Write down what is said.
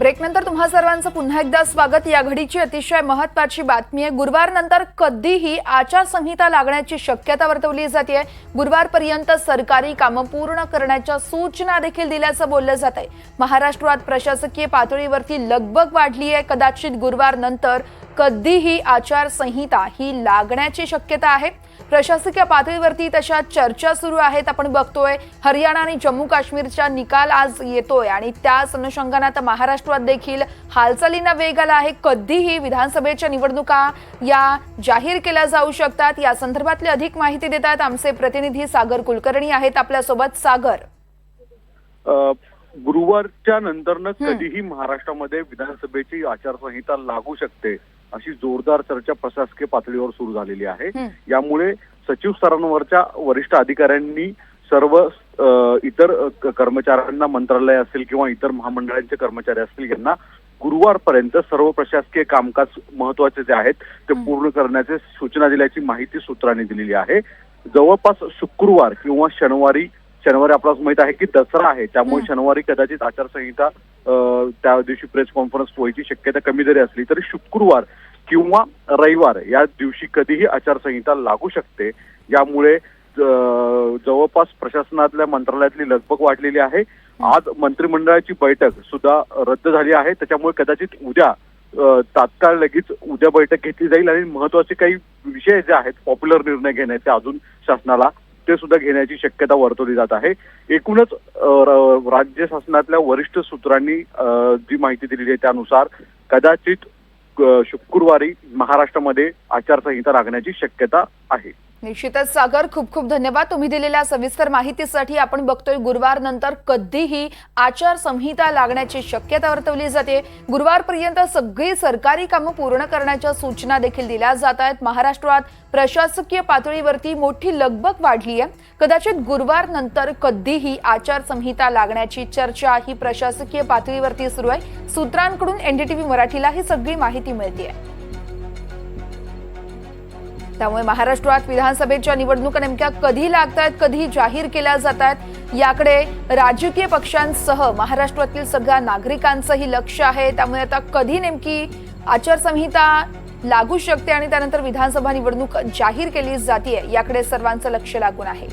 ब्रेकनंतर तुम्हा सर्वांचं पुन्हा एकदा स्वागत. या घडीची अतिशय महत्वाची बातमी आहे. गुरुवारनंतर कधीही आचारसंहिता लागण्याची शक्यता वर्तवली जाते गुरुवारपर्यंत सरकारी कामं पूर्ण करण्याच्या सूचना देखील दिल्याचं बोललं जात आहे महाराष्ट्रात प्रशासकीय पातळीवरती लगबग वाढली आहे कदाचित गुरुवारनंतर कधीही आचारसंहिता ही लागण्याची शक्यता आहे. प्रशासकीय पातळीवरती तशा चर्चा सुरू आहेत. आपण बघतोय हरियाणा आणि जम्मू काश्मीरचा निकाल आज येतोय आणि त्याच अनुषंगाने आता महाराष्ट्रात देखील हालचालींना वेग आला आहे. कधीही विधानसभेच्या निवडणुका या जाहीर केल्या जाऊ शकतात. या संदर्भातली अधिक माहिती देतात आमचे प्रतिनिधी सागर कुलकर्णी आहेत आपल्यासोबत. सागर. गुरुवारच्या नंतरनं कधीही महाराष्ट्रामध्ये विधानसभेची आचारसंहिता लागू शकते. अशी जोरदार चर्चा प्रशासकीय पातळीवर सुरू झालेली आहे. यामुळे सचिव स्तरांवरच्या वरिष्ठ अधिकाऱ्यांनी सर्व इतर कर्मचाऱ्यांना मंत्रालय असेल किंवा इतर महामंडळांचे कर्मचारी असतील यांना गुरुवारपर्यंत सर्व प्रशासकीय कामकाज महत्त्वाचे जे आहेत ते पूर्ण करण्याचे सूचना दिल्याची माहिती सूत्रांनी दिलेली आहे. जवळपास शुक्रवार किंवा शनिवारी शनिवारी आपल्याला माहीत आहे की दसरा आहे. त्यामुळे शनिवारी कदाचित आचारसंहिता त्या दिवशी प्रेस कॉन्फरन्स व्हायची शक्यता कमी जरी असली तरी शुक्रवार किंवा रविवार या दिवशी कधीही आचारसंहिता लागू शकते. यामुळे जवळपास प्रशासनातल्या मंत्रालयातली लगबग वाढलेली आहे. आज मंत्रिमंडळाची बैठक सुद्धा रद्द झाली आहे. त्याच्यामुळे कदाचित उद्या तात्काळ लगेच उद्या बैठक घेतली जाईल. आणि महत्त्वाचे काही विषय जे आहेत पॉप्युलर निर्णय घेण्याचे अजून शासनाला ते सुद्धा घेण्याची शक्यता वर्तवली जात आहे. एकूणच राज्य शासनातल्या वरिष्ठ सूत्रांनी जी माहिती दिलेली आहे त्यानुसार कदाचित शुक्रवारी महाराष्ट्रामध्ये आचारसंहिता लागण्याची शक्यता आहे. निश्चितच सागर खूप खूप धन्यवाद तुम्ही दिलेल्या सविस्तर माहितीसाठी. आपण बघतोय गुरुवार नंतर कधीही आचारसंहिता लागण्याची शक्यता वर्तवली जाते. गुरुवारपर्यंत सगळी सरकारी कामं पूर्ण करण्याच्या सूचना देखील दिल्या जात आहेत. महाराष्ट्रात प्रशासकीय पातळीवरती मोठी लगबग वाढली आहे. कदाचित गुरुवार नंतर कधीही आचारसंहिता लागण्याची चर्चा ही प्रशासकीय पातळीवरती सुरू आहे. सूत्रांकडून एनडीटीव्ही मराठीला ही सगळी माहिती मिळते आहे त्यामुळे महाराष्ट्रात विधानसभेच्या निवडणुका नेमक्या कधी लागतायत कधी जाहीर केल्या जात आहेत याकडे राजकीय पक्षांसह महाराष्ट्रातील सगळ्या नागरिकांचंही लक्ष आहे. त्यामुळे आता कधी नेमकी आचारसंहिता लागू शकते आणि त्यानंतर विधानसभा निवडणूक जाहीर केली जाते याकडे सर्वांचं लक्ष लागून आहे.